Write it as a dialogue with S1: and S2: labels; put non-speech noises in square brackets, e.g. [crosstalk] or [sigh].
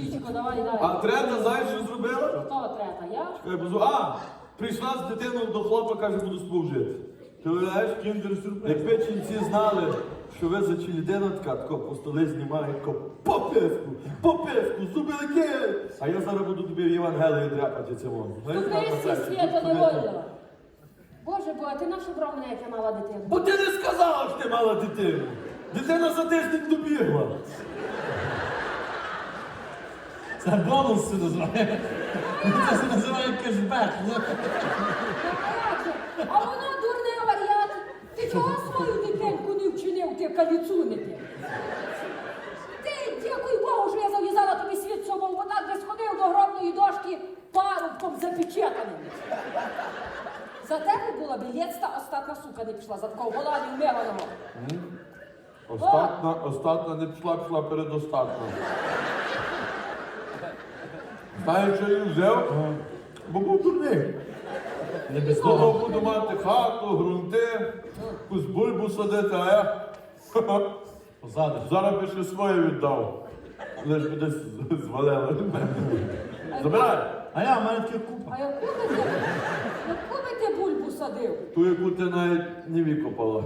S1: Чічко, давай далі.
S2: А трета, знаєш, що зробила?
S1: Хто трета? Я?
S2: Чекай, бо- А, прийшла з дитиною до хлопа, каже, буду служити. Ти уявляєш, кіндер сюрприз. Якби ченці знали, що ви за людина така, тако по столи знімає, тако по писку, по. А я зараз буду тобі в Євангелії дряпати це воно.
S1: Ступися, свято невольно. Боже, бо, а ти нашу брав мене, як я мала дитину?
S2: Бо ти не сказала, що ти мала дитину. Дитина за тиждень добігла.
S3: Це бонус це називає. Це називає кешбек. ну.
S1: А же? Дурне варіант. Ти чого свою дитинку не вчинив, ти каліцуни ти? Ти, дякуй Богу, що я зав'язала тобі світ собою, бо так би сходив до гробної дошки парубком запечатаним. За тебе була білецьта остатна сука не пішла, за такого голані вмиваного.
S2: Остатна, остатна не пішла, пішла передостатна. Знаєш, що я взяв? Бо був дурний.
S3: Не без
S2: Того
S3: того.
S2: буду мати хату, грунти, якусь бульбу садити, а я [laughs]
S3: Позаду.
S2: зараз би ще своє віддав. Лиш би десь з- звалили. Забирай!
S3: А я, в мене таке купа.
S1: А яку би ти, яку би ти бульбу садив?
S2: Ту, яку ти навіть не викопала.